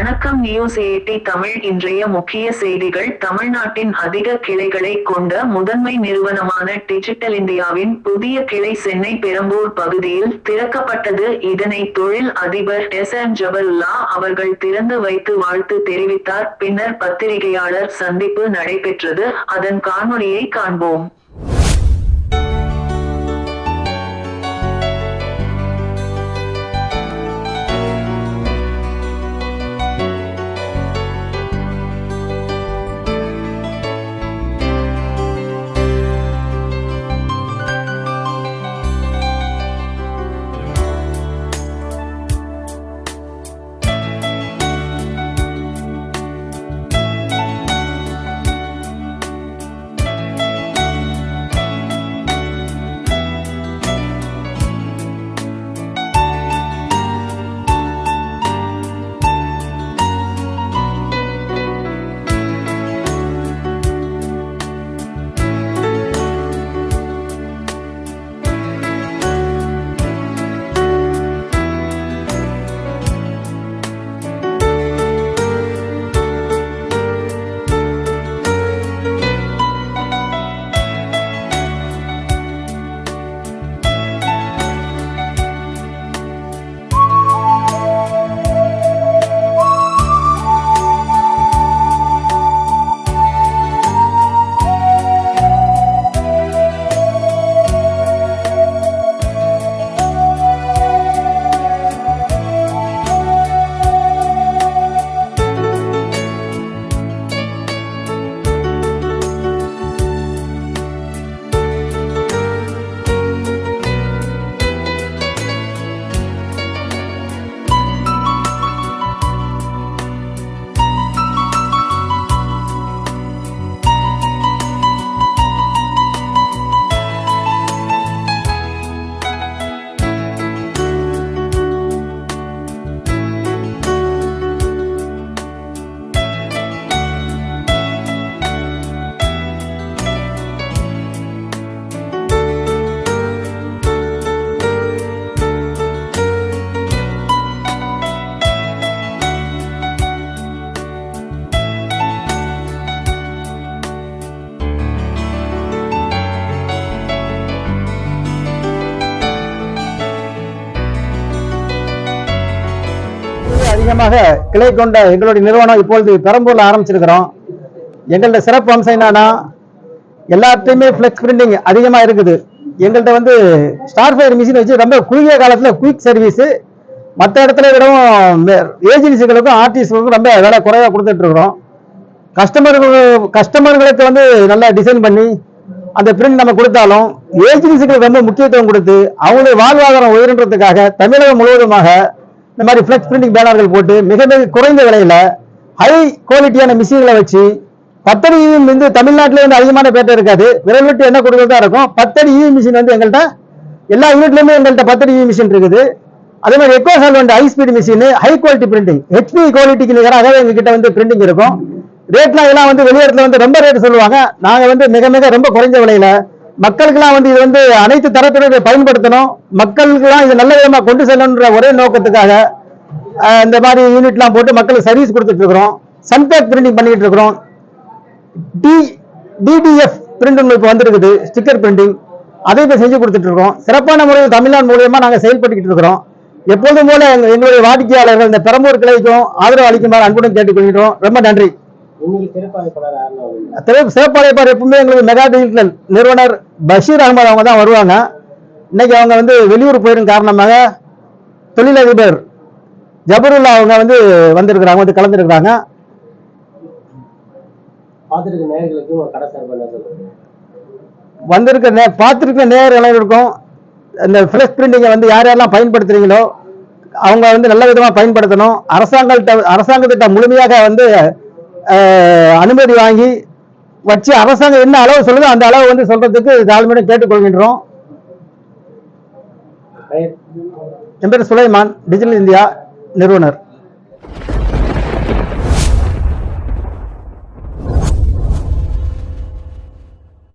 வணக்கம் நியூஸ் ஏடி தமிழ் இன்றைய முக்கிய செய்திகள். தமிழ்நாட்டின் அதிக கிளைகளை கொண்ட முதன்மை நிறுவனமான டிஜிட்டல் இந்தியாவின் புதிய கிளை சென்னை பெரம்பூர் பகுதியில் திறக்கப்பட்டது. இதனை தொழில் அதிபர் எஸ் எம் ஜபல்லா அவர்கள் திறந்து வைத்து வாழ்த்து தெரிவித்தார். பின்னர் பத்திரிகையாளர் சந்திப்பு நடைபெற்றது. அதன் காணொலியை காண்போம். அதிகமாக கிளை கொண்ட எங்களுடைய நிறுவனம் இப்பொழுது பெரம்பூர்ல ஆரம்பிச்சிருக்கிறோம். எங்கள்கிட்ட சிறப்பு அம்சம் என்னன்னா எல்லாத்தையுமே ஃபிளெக்ஸ் பிரிண்டிங் அதிகமாக இருக்குது. எங்கள்கிட்ட வந்து ஸ்டார் ஃபயர் மிஷின் வச்சு ரொம்ப குறுகிய காலத்தில் குயிக் சர்வீஸ் மற்ற இடத்துல விடவும் ஏஜென்சிகளுக்கும் ஆர்டிஸ்டுகளுக்கும் ரொம்ப விலை குறைவாக கொடுத்துட்டு இருக்கிறோம். கஸ்டமர்கள் கஸ்டமர்களுக்கு வந்து நல்லா டிசைன் பண்ணி அந்த பிரிண்ட் நம்ம கொடுத்தாலும் ஏஜென்சிகளுக்கு ரொம்ப முக்கியத்துவம் கொடுத்து அவங்களுடைய வாழ்வாதாரம் உயர்ன்றதுக்காக தமிழகம் முழுவதுமாக இந்த மாதிரி ஃபிளெக்ஸ் பிரிண்டிங் பேனர்கள் போட்டு மிக மிக குறைந்த விலையில ஹை குவாலிட்டியான மிஷின்களை வச்சு பத்தடி ஈவி வந்து தமிழ்நாட்டில் வந்து அதிகமான பேட்டை இருக்காது. விரல் விட்டு என்ன கொடுக்கறதா இருக்கும். பத்தடி இவி மிஷின் வந்து எங்கள்கிட்ட எல்லா யூனிட்லயுமே எங்கள்கிட்ட பத்தடி இவி மிஷின் இருக்குது. அதே மாதிரி eco solvent high speed machine high quality printing HP குவாலிட்டிக்கு நிகராகவே எங்ககிட்ட வந்து பிரிண்டிங் இருக்கும். ரேட்லாம் எல்லாம் வந்து வெளியிடத்துல வந்து ரொம்ப ரேட் சொல்லுவாங்க. நாங்க வந்து மிக மிக ரொம்ப குறைஞ்ச விலையில மக்களுக்கெல்லாம் வந்து இது வந்து அனைத்து தரப்பினரும் இதை பயன்படுத்தணும். மக்களுக்கெல்லாம் இது நல்ல விதமாக கொண்டு செல்லணுன்ற ஒரே நோக்கத்துக்காக இந்த மாதிரி யூனிட்லாம் போட்டு மக்களுக்கு சர்வீஸ் கொடுத்துட்டு இருக்கிறோம். சன்பேக் பிரிண்டிங் பண்ணிட்டு இருக்கிறோம். டி டிடிஎஃப் பிரிண்ட் இப்போ வந்துருக்குது. ஸ்டிக்கர் பிரிண்டிங் அதை இப்போ செஞ்சு கொடுத்துட்டு இருக்கோம் சிறப்பான முறையில் தமிழ்நாடு மூலியமாக நாங்கள் செயல்பட்டுக்கிட்டு இருக்கிறோம். எப்போதும் போல எங்களுடைய வாடிக்கையாளர்கள் இந்த பெரம்பூர் கிளைக்கும் ஆதரவு அளிக்குமாறு அன்புடன் கேட்டுக்கொள்கிறோம். ரொம்ப நன்றி. சிறப்பழைப்பார் எப்பவுமே எங்களுக்கு மெகா டிஜிட்டல் நிறுவனர் பஷீர் அகமது அவங்க தான் வருவாங்க. இன்னைக்கு அவங்க வந்து வெளியூர் போயிடும் காரணமாக தொழிலதிபர் ஜபருல்லா அவங்க வந்து வந்திருக்கிறாங்க வந்து கலந்துருக்கிறாங்க. வந்திருக்க நே பார்த்துருக்க நேர் அனைவருக்கும் இந்த ஃபிளெக்ஸ் பிரிண்டிங்கை வந்து யார் யாரெல்லாம் பயன்படுத்துறீங்களோ அவங்க வந்து நல்ல விதமாக பயன்படுத்தணும். அரசாங்கத்தை அரசாங்கத்திட்ட முழுமையாக வந்து அனுமதி வாங்கி வச்சு அரசாங்கம் என்ன அளவு சொல்லுதோ அந்த அளவு வந்து சொல்றதுக்கு தாழ்மையுடன் கேட்டுக்கொள்கின்றோம். என் பேர் சுலைமான் டிஜிட்டல் இந்தியா நிறுவனர்.